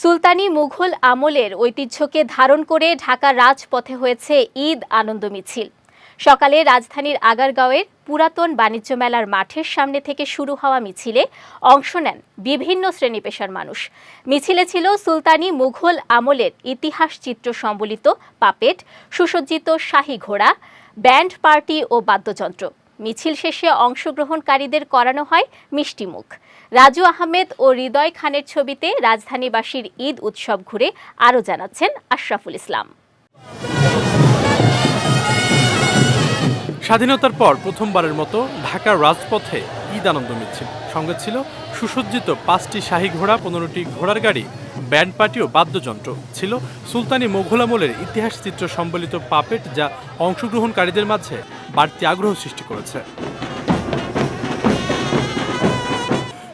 সুলতানি মুঘল আমলের ঐতিহ্যকে ধারণ করে ঢাকার রাজপথে হয়েছে ঈদ আনন্দ মিছিল। সকালে রাজধানীর আগারগাঁওয়ের পুরাতন বাণিজ্য মেলার মাঠের সামনে থেকে শুরু হওয়া মিছিলে অংশ নেন বিভিন্ন শ্রেণি পেশার মানুষ। মিছিলে ছিল সুলতানি মুঘল আমলের ইতিহাস চিত্র সম্বলিত পাপেট, সুসজ্জিত শাহী ঘোড়া, ব্যান্ড পার্টি ও বাদ্যযন্ত্র। মিছিল শেষে অংশগ্রহণকারীদের করানো হয় মিষ্টিমুখ রাজু আহমেদ ও হৃদয় খানের ছবিতে রাজধানীবাসীর ঈদ উৎসব ঘুরে আরও জানাচ্ছেন আশরাফুল ইসলাম। স্বাধীনতার পর প্রথমবারের মতো ঢাকার রাজপথে ঈদ আনন্দ মিছিল। সঙ্গে ছিল সুসজ্জিত পাঁচটি শাহী ঘোড়া, পনেরোটি ঘোড়ার গাড়ি, ব্যান্ড পার্টি ও বাদ্যযন্ত্র। ছিল সুলতানি মোঘল আমলের ইতিহাস চিত্র সম্বলিত পাপেট যা অংশগ্রহণকারীদের মাঝে বাড়তি আগ্রহ সৃষ্টি করেছে।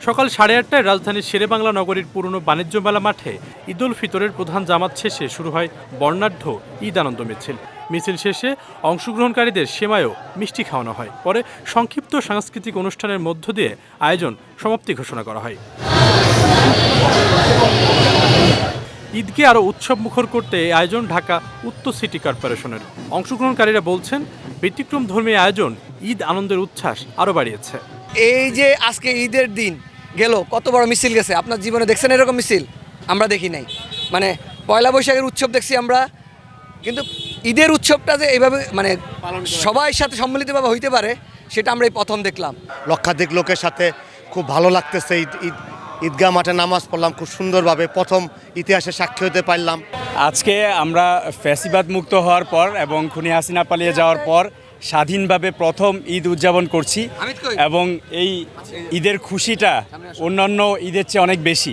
সকাল সাড়ে আটটায় রাজধানীর শেরেবাংলা নগরীর পুরনো বাণিজ্য মেলা মাঠে ঈদ উল ফিতরের প্রধান জামাত শেষে শুরু হয় বর্ণাঢ্য ঈদ আনন্দ মিছিল। মিছিল শেষে অংশগ্রহণকারীদের সেমায়ও মিষ্টি খাওয়ানো হয়। পরে সংক্ষিপ্ত সাংস্কৃতিক অনুষ্ঠানের মধ্য দিয়ে আয়োজন সমাপ্তি ঘোষণা করা হয়। ঈদকে আরও উৎসব মুখর করতে এই আয়োজন ঢাকা উত্তর সিটি কর্পোরেশনের। অংশগ্রহণকারীরা বলছেন ব্যতিক্রম ধর্মী আয়োজন ঈদ আনন্দের উচ্ছ্বাস আরও বাড়িয়েছে। এই যে আজকে ঈদের দিন গেল কত বড় মিছিল গেছে? আপনার জীবনে দেখছেন এরকম মিছিল? আমরা দেখি নাই। মানে পয়লা বৈশাখের উৎসব দেখছি আমরা কিন্তু ঈদের উৎসবটা যে এইভাবে মানে সবাই সাথে সম্মিলিতভাবে হইতে পারে সেটা আমরা এই প্রথম দেখলাম। লক্ষাধিক লোকের সাথে খুব ভালো লাগতেছে ঈদ ঈদ ঈদগাহ মাঠে নামাজ পড়লাম খুব সুন্দরভাবে প্রথম ইতিহাসে সাক্ষী হতে পারলাম। আজকে আমরা ফ্যাসিবাদ মুক্ত হওয়ার পর এবং খুনি হাসিনা পালিয়ে যাওয়ার পর স্বাধীনভাবে প্রথম ঈদ উদযাপন করছি এবং এই ঈদের খুশিটা অন্যান্য ঈদের চেয়ে অনেক বেশি।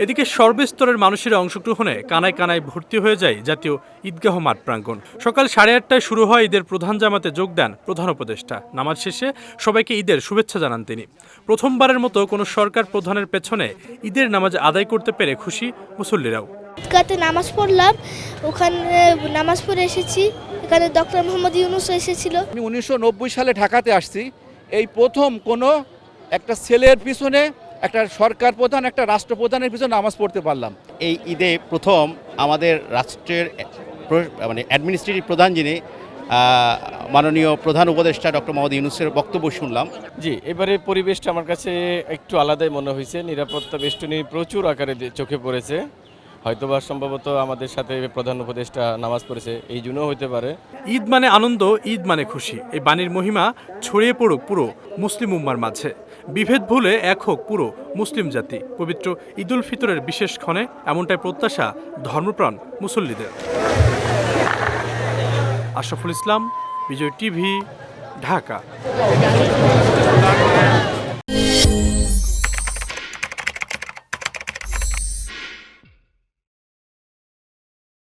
এদিকে সর্বস্তরের মানুষের অংশগ্রহণে কানায় কানায় ভর্তি হয়ে যায় জাতীয় ঈদগাহ মাঠ প্রাঙ্গণ। সকাল সাড়ে আটটায় শুরু হয় ঈদের প্রধান জামাতে যোগ দেন প্রধান উপদেষ্টা। নামাজ শেষে সবাইকে ঈদের শুভেচ্ছা জানান তিনি। প্রথমবারের মতো কোনো সরকার প্রধানের পেছনে ঈদের নামাজ আদায় করতে পেরে খুশি মুসল্লিরাও। ঈদগাতে নামাজ পড়লাম ওখানে নামাজ পড়ে এসেছি এখানে ডক্টর মোহাম্মদ ইউনুস এসেছিল। আমি উনিশশো সালে ঢাকাতে আসছি এই প্রথম কোনো একটা ছেলের পিছনে একটা সরকার প্রধান একটা রাষ্ট্রপ্রধানের পিছনে নামাজ পড়তে পারলাম। এই ঈদে প্রথম আমাদের রাষ্ট্রের মানে অ্যাডমিনিস্ট্রেটিভ প্রধান যিনি মাননীয় প্রধান উপদেষ্টা ডক্টর মোহাম্মদ ইউনুসের বক্তব্য শুনলাম। জি এবারে পরিবেশটা আমার কাছে একটু আলাদাই মনে হয়েছে। নিরাপত্তা বেষ্টনী প্রচুর আকারে চোখে পড়েছে। হয়তোবা সম্ভবত আমাদের সাথে প্রধান উপদেষ্টা নামাজ পড়েছে, এই জন্যও হতে পারে। ঈদ মানে আনন্দ, ঈদ মানে খুশি। এই বাণীর মহিমা ছড়িয়ে পড়ুক পুরো মুসলিম উম্মার মাঝে। বিভেদ ভুলে এক হোক পুরো মুসলিম জাতি। পবিত্র ঈদুল ফিতরের বিশেষ ক্ষণে এমনটাই প্রত্যাশা ধর্মপ্রাণ মুসল্লিদের। আশরাফুল ইসলাম, বিজয় টিভি, ঢাকা।